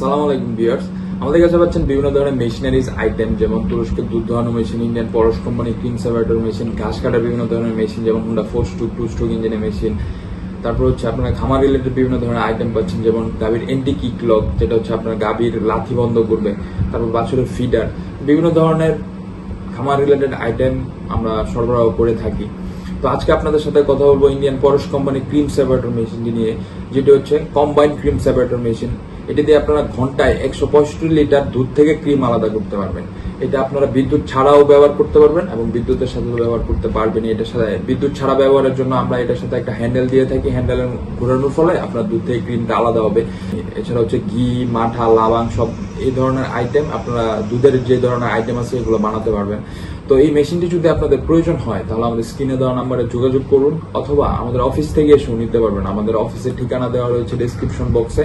সালাম আলাইকুম বিয়ার্স আমাদের কাছে পাচ্ছেন বিভিন্ন ধরনের মেশিনারিজ আইটেম যেমন তুরস্কের দুধ দোহানো machine Indian Parash company cream separator machine ঘাস কাটার বিভিন্ন ধরনের মেশিন যেমন Honda four stroke two stroke ইঞ্জিনের মেশিন তারপর হচ্ছে আপনার খামার রিলেটেড বিভিন্ন ধরনের আইটেম পাচ্ছেন, যেমন গাভীর এন্টি কিক লক যেটা হচ্ছে আপনার গাভীর লাথি বন্ধ করবে। তারপর বাছুরের ফিডার বিভিন্ন ধরনের খামার রিলেটেড আইটেম আমরা সরবরাহ করে থাকি। তো আজকে আপনাদের সাথে কথা বলব Indian Parash company cream separator মেশিনটি নিয়ে, যেটি হচ্ছে কম্বাইন্ড ক্রিম সেপারেটর মেশিন এটি দিয়ে আপনারা ঘন্টায় একশো পঁয়ষট্টি লিটার দুধ থেকে ক্রিম আলাদা করতে পারবেন। এটা আপনারা বিদ্যুৎ ছাড়াও ব্যবহার করতে পারবেন এবং বিদ্যুতের সাথে ব্যবহার করতে পারবেন। এটার সাথে বিদ্যুৎ ছাড়া ব্যবহারের জন্য আমরা এটার সাথে একটা হ্যান্ডেল দিয়ে থাকি। হ্যান্ডেলের ঘোরানোর ফলে আপনার দুধ থেকে ক্রিমটা আলাদা হবে। এছাড়া হচ্ছে ঘি, মাঠা, লাবাং সব এই ধরনের আইটেম আপনারা দুধের যে ধরনের আইটেম আছে এগুলো বানাতে পারবেন। তো এই মেশিনটি যদি আপনাদের প্রয়োজন হয়, তাহলে আমাদের স্ক্রিনে দেওয়া নাম্বারে যোগাযোগ করুন অথবা আমাদের অফিস থেকে এসেও নিতে পারবেন। আমাদের অফিসের ঠিকানা দেওয়া রয়েছে ডিসক্রিপশন বক্সে